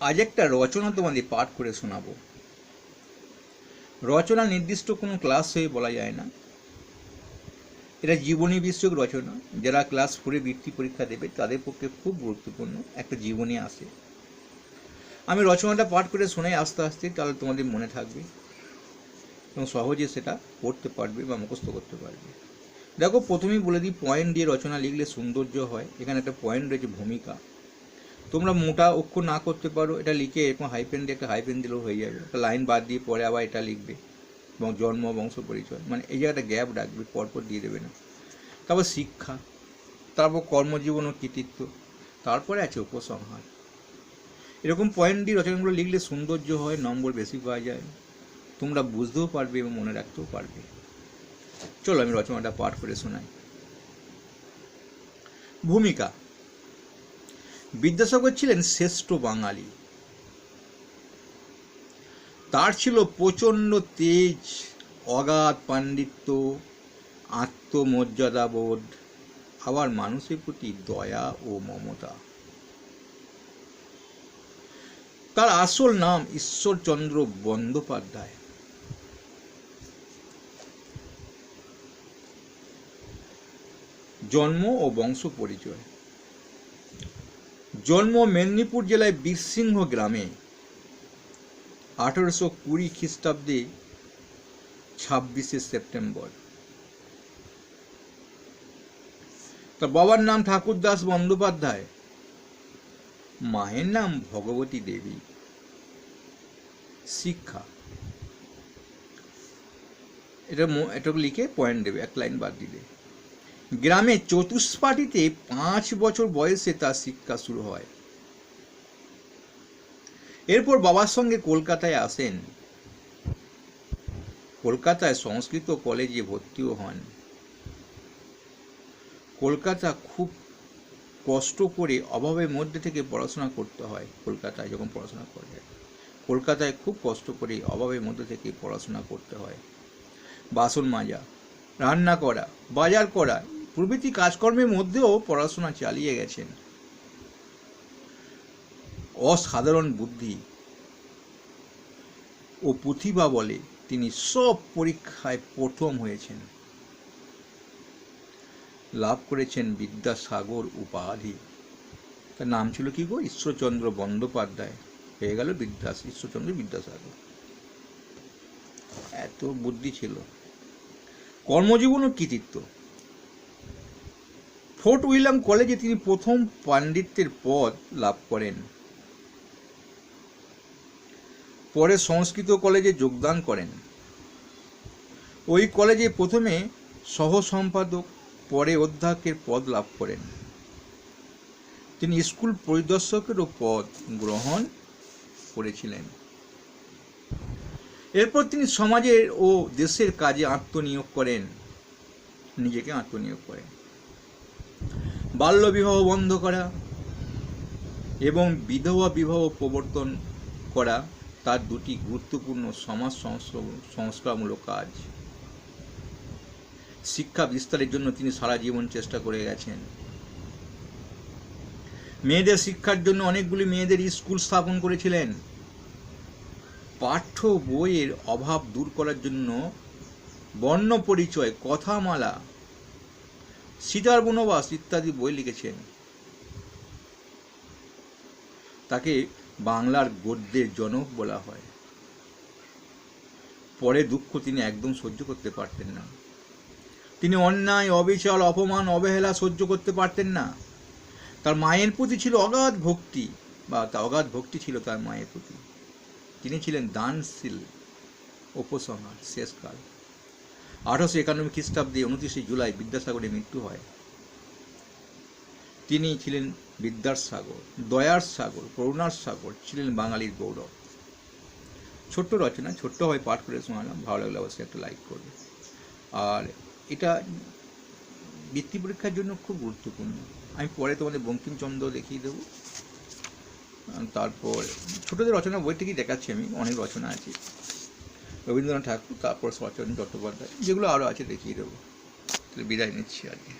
আজ একটা রচনা তোমাদের পাঠ করে শোনাবো। রচনা নির্দিষ্ট কোনো ক্লাস হয়ে বলা যায় না। এটা জীবনী বিষয়ক রচনা। যারা ক্লাস ফোরে বৃত্তি পরীক্ষা দেবে, তাদের পক্ষে খুব গুরুত্বপূর্ণ একটা জীবনী আসে আমি রচনাটা পাঠ করে শোনাই আস্তে আস্তে, তাহলে তোমাদের মনে থাকবে এবং সহজে সেটা পড়তে পারবে বা মুখস্থ করতে পারবে। দেখো, প্রথমেই বলে দিই পয়েন্ট দিয়ে রচনা লিখলে সৌন্দর্য হয়। এখানে একটা পয়েন্ট রয়েছে ভূমিকা। তোমরা মোটা অক্ষর না করতে পারো, এটা লিখে এরকম হাইপেন দিয়ে একটা হাইপেন দিলেও হয়ে যাবে। একটা লাইন বাদ দিয়ে পরে আবার এটা লিখবে। এবং জন্ম, বংশ, পরিচয় মানে এই জায়গাটা গ্যাপ রাখবে, পরপর দিয়ে দেবে না। তারপর শিক্ষা, তারপর কর্মজীবন ও কৃতিত্ব, তারপরে আছে উপসংহার। এরকম পয়েন্ট দিয়ে রচনাগুলো লিখলে সৌন্দর্য হয়, নম্বর বেশি পাওয়া যায়। তোমরা বুঝতেও পারবে এবং মনে রাখতেও পারবে। চলো আমি রচনাটা পাঠ করে শোনাই। ভূমিকা। বিদ্যাসাগর ছিলেন শ্রেষ্ঠ বাঙালি। তার ছিল প্রচণ্ড তেজ, অগাধ পাণ্ডিত্য, আত্মমর্যাদাবোধ, আবার মানুষের প্রতি দয়া ও মমতা। তার আসল নাম ঈশ্বরচন্দ্র বন্দ্যোপাধ্যায়। জন্ম ও বংশ পরিচয়। জন্ম মেদিনীপুর জেলায় বীরসিংহ গ্রামে। আঠারোশো কুড়ি খ্রিস্টাব্দে ছাব্বিশে সেপ্টেম্বর। তার বাবার নাম ঠাকুরদাস বন্দ্যোপাধ্যায়, মায়ের নাম ভগবতী দেবী। শিক্ষা। এটা এটুকু লিখে পয়েন্ট দেবে, এক লাইন বাদ দিলে। গ্রামে চতুষ্পাটিতে পাঁচ বছর বয়সে তার শিক্ষা শুরু হয়। এরপর বাবার সঙ্গে কলকাতায় আসেন। কলকাতায় সংস্কৃত কলেজে ভর্তিও হন। কলকাতা খুব কষ্ট করে অভাবের মধ্যে থেকে পড়াশোনা করতে হয় কলকাতায় যখন পড়াশোনা করে। কলকাতায় খুব কষ্ট করে অভাবের মধ্যে থেকে পড়াশোনা করতে হয়। বাসন মাজা, রান্না করা, বাজার করা প্রভৃতি কাজকর্মের মধ্যেও পড়াশোনা চালিয়ে গেছেন। অসাধারণ বুদ্ধি। ও প্রতিভা বলে তিনি সব পরীক্ষায় প্রথম হয়েছেন। লাভ করেছেন বিদ্যাসাগর উপাধি। তার নাম ছিল কি গো? ঈশ্বরচন্দ্র বন্দ্যোপাধ্যায়। হয়ে গেল বিদ্যাস, ঈশ্বরচন্দ্র বিদ্যাসাগর। এত বুদ্ধি ছিল। কর্মজীবন ও কৃতিত্ব। ফোর্ট উইলিয়াম কলেজে তিনি প্রথম পাণ্ডিত্যের পদ লাভ করেন। পরে সংস্কৃত কলেজে যোগদান করেন। ওই কলেজে প্রথমে সহ সম্পাদক পরে অধ্যক্ষের পদ লাভ করেন। তিনি স্কুল পরিদর্শকেরও পদ গ্রহণ করেছিলেন। এরপর তিনি সমাজের ও দেশের কাজে আত্মনিয়োগ করেন। নিজেকে আত্মনিয়োগ করেন। বাল্যবিবাহ বন্ধ করা এবং বিধবা বিবাহ প্রবর্তন করা তার দুটি গুরুত্বপূর্ণ সমাজ সংস্কার- সংস্কারমূলক কাজ। শিক্ষা বিস্তারের জন্য তিনি সারা জীবন চেষ্টা করে গেছেন। মেয়েদের শিক্ষার জন্য অনেকগুলি মেয়েদের স্কুল স্থাপন করেছিলেন। পাঠ্য বইয়ের অভাব দূর করার জন্য বর্ণ পরিচয়, কথামালা সীতার বনবাস ইত্যাদি বই লিখেছেন। তাকে বাংলার গদ্যের জনক বলা হয়। পরে দুঃখ তিনি একদম সহ্য করতে পারতেন না। তিনি অন্যায়, অবিচার, অপমান, অবহেলা সহ্য করতে পারতেন না। তার মায়ের প্রতি ছিল অগাধ ভক্তি বা তা অগাধ ভক্তি ছিল তার মায়ের প্রতি। তিনি ছিলেন দানশীল, উপসংহার, শেষকাল। আঠারোশো একানব্বই খ্রিস্টাব্দে উনত্রিশে জুলাই বিদ্যাসাগরের মৃত্যু হয়। তিনি ছিলেন বিদ্যার সাগর দয়ার সাগর, করুণার সাগর, ছিলেন বাঙালির গৌরব। ছোট্ট রচনা, ছোট্ট হয় পাঠ করে শোনালাম, ভালো লাগলে অবশ্যই একটা লাইক করবে। আর এটা বৃত্তি পরীক্ষার জন্য খুব গুরুত্বপূর্ণ। আমি পরে তোমাদের বঙ্কিমচন্দ্র দেখিয়ে দেবো। তারপর ছোটদের রচনা বই থেকেই দেখাচ্ছি আমি, অনেক রচনা আছে। রবীন্দ্রনাথ ঠাকুর তারপর শরৎচন্দ্র চট্টোপাধ্যায় যেগুলো আরও আছে দেখিয়ে দেবো। তাহলে বিদায় নিচ্ছি আজকে।